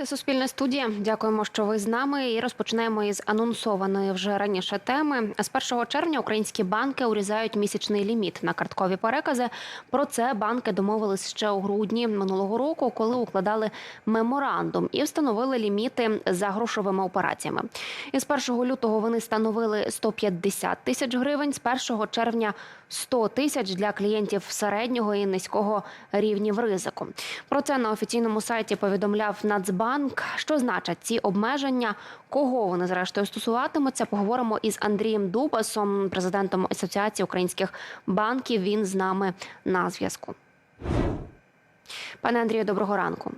Це Суспільне студія. Дякуємо, що ви з нами. І розпочинаємо із анонсованої вже раніше теми. З 1 червня українські банки урізають місячний ліміт на карткові перекази. Про це банки домовились ще у грудні минулого року, коли укладали меморандум і встановили ліміти за грошовими операціями. Із 1 лютого вони становили 150 тисяч гривень. З 1 червня 100 тисяч для клієнтів середнього і низького рівнів ризику. Про це на офіційному сайті повідомляв Нацбанк. Що значать ці обмеження? Кого вони зрештою стосуватимуться? Поговоримо із Андрієм Дубасом, президентом Асоціації українських банків. Він з нами на зв'язку. Пане Андрію, доброго ранку.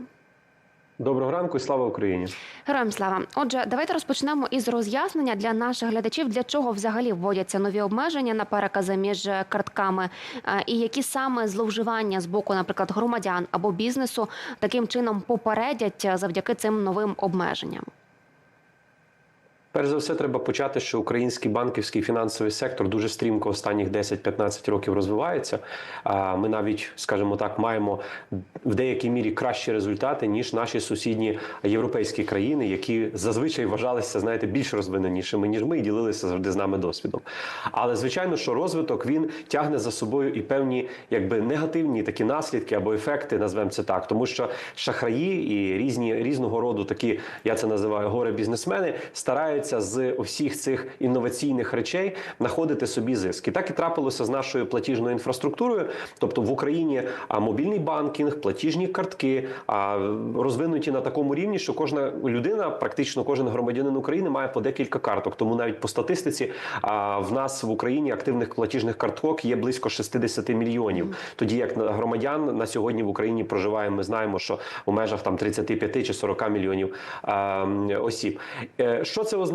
Доброго ранку і слава Україні. Героям слава. Отже, давайте розпочнемо із роз'яснення для наших глядачів, для чого взагалі вводяться нові обмеження на перекази між картками, е, і які саме зловживання з боку, наприклад, громадян або бізнесу таким чином попередять е, завдяки цим новим обмеженням. Перш за все, треба почати, що український банківський фінансовий сектор дуже стрімко останніх 10-15 років розвивається. Ми навіть, скажімо так, маємо в деякій мірі кращі результати ніж наші сусідні європейські країни, які зазвичай вважалися, знаєте, більш розвиненішими ніж ми і ділилися завжди з нами досвідом. Але звичайно, що розвиток він тягне за собою і певні, якби негативні такі наслідки або ефекти, назвемо це так, тому що шахраї і різні різного роду такі, я це називаю горе бізнесмени, стараються з усіх цих інноваційних речей знаходити собі зиск. І так і трапилося з нашою платіжною інфраструктурою. Тобто в Україні а, мобільний банкінг, платіжні картки розвинуті на такому рівні, що кожна людина, практично кожен громадянин України, має по декілька карток. Тому навіть по статистиці в нас в Україні активних платіжних карток є близько 60 мільйонів. Тоді як громадян на сьогодні в Україні проживає, ми знаємо, що у межах там 35 чи 40 мільйонів осіб. Е, Що це означає?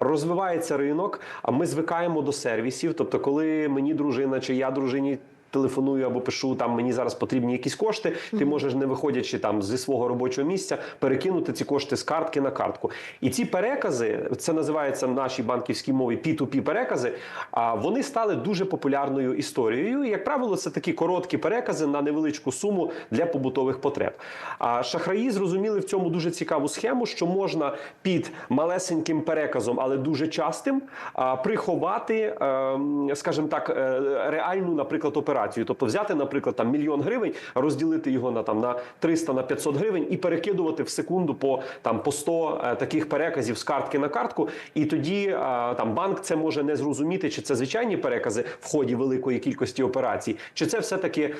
Розвивається ринок, а ми звикаємо до сервісів. Тобто, коли мені дружина чи я дружині. Телефоную або пишу там мені зараз потрібні якісь кошти. Ти можеш, не виходячи там зі свого робочого місця, перекинути ці кошти з картки на картку. І ці перекази, це називається в нашій банківській мові P2P перекази. А вони стали дуже популярною історією. І, як правило, це такі короткі перекази на невеличку суму для побутових потреб. А шахраї зрозуміли в цьому дуже цікаву схему, що можна під малесеньким переказом, але дуже частим, приховати, ем, скажімо так, е, реальну, наприклад, операцію. Тобто взяти, наприклад, там мільйон гривень, розділити його на там на 300 на 500 гривень і перекидувати в секунду по там по 100 е, таких переказів з картки на картку. І тоді е, там банк це може не зрозуміти, чи це звичайні перекази в ході великої кількості операцій, чи це все таки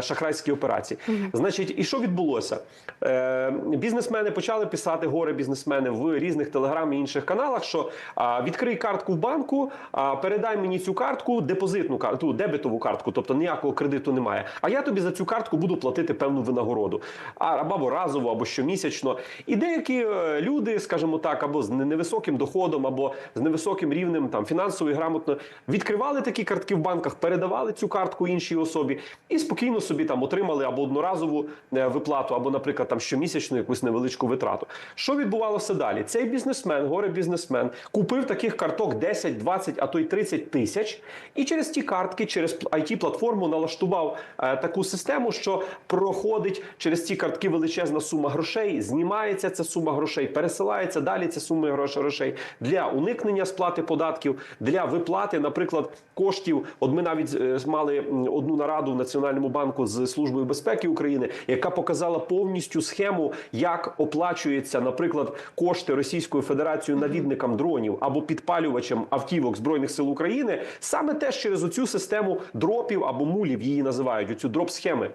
шахрайські операції. Значить, і що відбулося? Е, бізнесмени почали писати горе бізнесмени в різних телеграм і інших каналах, що а, відкрий картку в банку, а, передай мені цю картку, депозитну картку, дебетову картку, тобто ніякого кредиту немає. А я тобі за цю картку буду платити певну винагороду, а або разово, або щомісячно. І деякі е, люди, скажімо так, або з невисоким доходом, або з невисоким рівнем там фінансової грамотно відкривали такі картки в банках, передавали цю картку іншій особі і спокійно собі там отримали або одноразову е, виплату, або, наприклад, там щомісячну якусь невеличку витрату. Що відбувалося далі? Цей бізнесмен, горе бізнесмен, купив таких карток 10, 20, а то й 30 тисяч, і через ті картки, через it платформу налаштував е, таку систему, що проходить через ці картки величезна сума грошей, знімається ця сума грошей, пересилається далі ця сума грош- грошей для уникнення сплати податків, для виплати, наприклад, коштів. От ми навіть е, мали одну нараду в Національному банку з службою безпеки України, яка показала повністю схему, як оплачується, наприклад, кошти Російською Федерацією навідникам дронів або підпалювачам автівок збройних сил України, саме теж через оцю систему дропів або мулів її називають оцю дроп-схеми.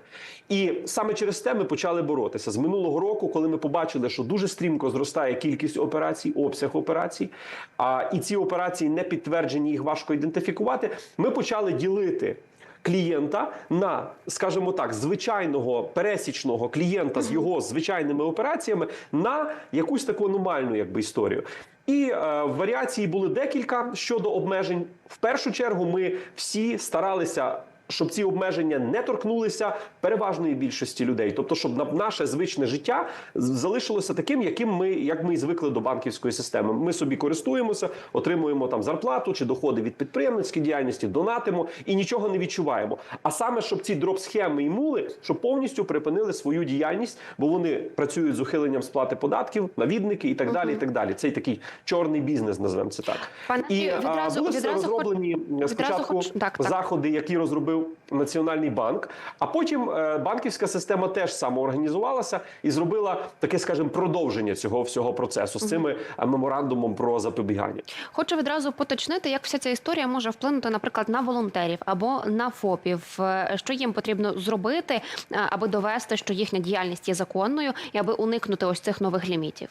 І саме через те ми почали боротися з минулого року, коли ми побачили, що дуже стрімко зростає кількість операцій, обсяг операцій. А і ці операції не підтверджені, їх важко ідентифікувати. Ми почали ділити. Клієнта на, скажімо так, звичайного пересічного клієнта з його звичайними операціями на якусь таку аномальну якби історію. І е, варіацій були декілька щодо обмежень. В першу чергу ми всі старалися щоб ці обмеження не торкнулися переважної більшості людей, тобто, щоб на- наше звичне життя залишилося таким, яким ми як ми і звикли до банківської системи. Ми собі користуємося, отримуємо там зарплату чи доходи від підприємницької діяльності, донатимо і нічого не відчуваємо. А саме щоб ці дроп-схеми і мули, щоб повністю припинили свою діяльність, бо вони працюють з ухиленням сплати податків, навідники і так далі. І так далі. Цей такий чорний бізнес, називаємо це так. Пане і відразу- були відразу хоч- розроблені відразу спочатку хоч- так, так. заходи, які розробив Національний банк. А потім е, банківська система теж самоорганізувалася і зробила таке, скажімо, продовження цього всього процесу з цими е, меморандумом про запобігання. Хочу відразу поточнити, як вся ця історія може вплинути, наприклад, на волонтерів або на ФОПів. Е, Що їм потрібно зробити, аби довести, що їхня діяльність є законною, і аби уникнути ось цих нових лімітів.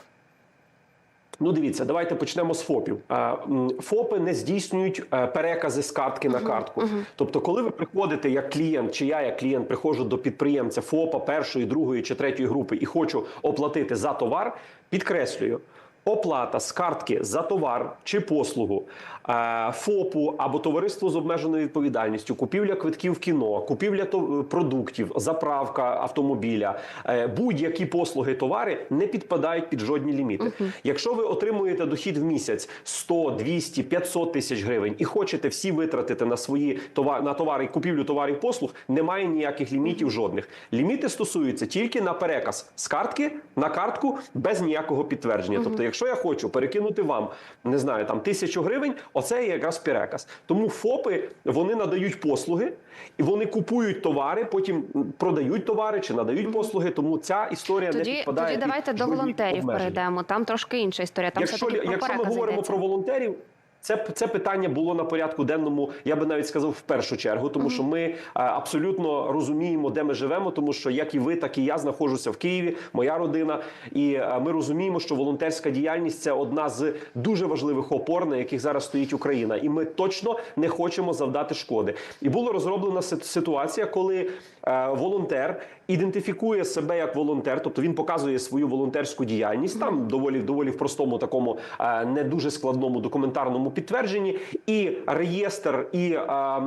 Ну, дивіться, давайте почнемо з ФОПів. Е, ФОПи не здійснюють е, перекази з картки на картку. Тобто, коли ви приходите як клієнт, чи я як клієнт приходжу до підприємця ФОПа першої, другої чи третьої групи і хочу оплатити за товар, підкреслюю. Оплата з картки за товар чи послугу е, ФОПу або товариству з обмеженою відповідальністю, купівля квитків в кіно, купівля то- продуктів, заправка автомобіля, е, будь-які послуги, товари не підпадають під жодні ліміти. Якщо ви отримуєте дохід в місяць 100, 200, 500 тисяч гривень і хочете всі витратити на свої товари на товари, купівлю товарів послуг, немає ніяких лімітів жодних. Ліміти стосуються тільки на переказ з картки на картку без ніякого підтвердження. Тобто, якщо я хочу перекинути вам не знаю там тисячу гривень, оце є якраз переказ. Тому ФОПи вони надають послуги і вони купують товари, потім продають товари чи надають послуги. Тому ця історія не Тоді, підпадає тоді давайте до волонтерів обмеження. перейдемо. Там трошки інша історія. Там Якщо, все-таки якщо ми говоримо йдеться. про волонтерів. Це, це питання було на порядку денному, я би навіть сказав, в першу чергу, тому що ми абсолютно розуміємо, де ми живемо, тому що як і ви, так і я знаходжуся в Києві, моя родина, і е, ми розуміємо, що волонтерська діяльність це одна з дуже важливих опор, на яких зараз стоїть Україна, і ми точно не хочемо завдати шкоди. І була розроблена сит- ситуація, коли е, волонтер ідентифікує себе як волонтер, тобто він показує свою волонтерську діяльність там доволі доволі в простому такому е, не дуже складному документарному підтвердженні, і реєстр, і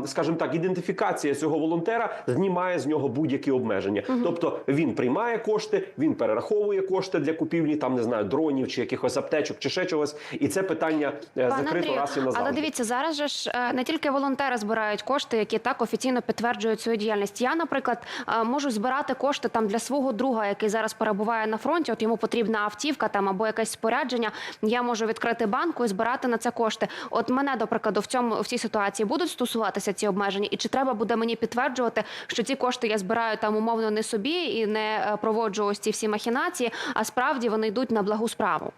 скажімо так, ідентифікація цього волонтера знімає з нього будь-які обмеження. Тобто він приймає кошти, він перераховує кошти для купівлі, там не знаю, дронів чи якихось аптечок, чи ще чогось, і це питання е, Пане закрито Андрію, раз і назавжди. але дивіться, зараз же ж е, не тільки волонтери збирають кошти, які так офіційно підтверджують свою діяльність. Я, наприклад, е, можу збирати кошти там для свого друга, який зараз перебуває на фронті. От йому потрібна автівка там або якесь спорядження. Я можу відкрити банку і збирати на це кошти. От мене, до прикладу, в цьому в цій ситуації будуть стосуватися ці обмеження, і чи треба буде мені підтверджувати, що ці кошти я збираю там умовно не собі і не е, проводжу ось ці всі махінації, а справді вони йдуть на благу справу.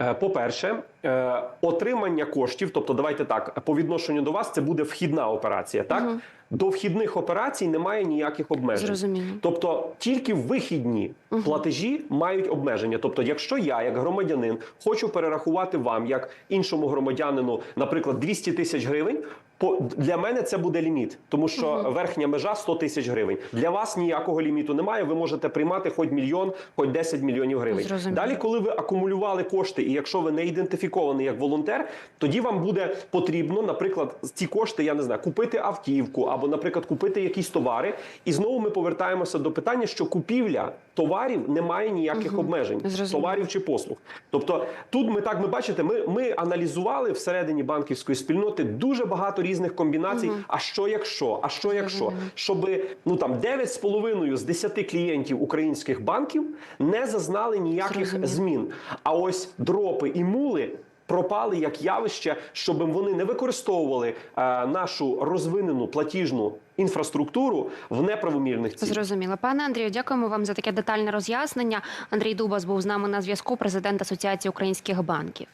Е, По-перше, е, отримання коштів, тобто давайте так, по відношенню до вас, це буде вхідна операція. Так до вхідних операцій немає ніяких обмежень. Зрозуміло. Тобто тільки вихідні платежі мають обмеження. Тобто, якщо я, як громадянин, хочу перерахувати вам, як іншому громадянину, наприклад, 200 тисяч гривень. По- Для мене це буде ліміт, тому що верхня межа 100 тисяч гривень. Для вас ніякого ліміту немає. Ви можете приймати хоч мільйон, хоч 10 мільйонів гривень. Зрозуміло. Далі, коли ви акумулювали кошти, і якщо ви не ідентифікований як волонтер, тоді вам буде потрібно, наприклад, ці кошти, я не знаю, купити автівку або, наприклад, купити якісь товари. І знову ми повертаємося до питання, що купівля товарів не має ніяких обмежень Зрозуміло. товарів чи послуг. Тобто, тут ми так ми бачите, ми, ми аналізували всередині банківської спільноти дуже багато різних комбінацій. А що якщо? А що якщо? Щоб ну там 9,5 з 10 клієнтів українських банків не зазнали ніяких Зрозуміло. змін. А ось дропи і мули. Пропали як явище, щоб вони не використовували е, нашу розвинену платіжну інфраструктуру в неправомірних цілях. Зрозуміло. Пане Андрію, дякуємо вам за таке детальне роз'яснення. Андрій Дубас був з нами на зв'язку, президент Асоціації українських банків.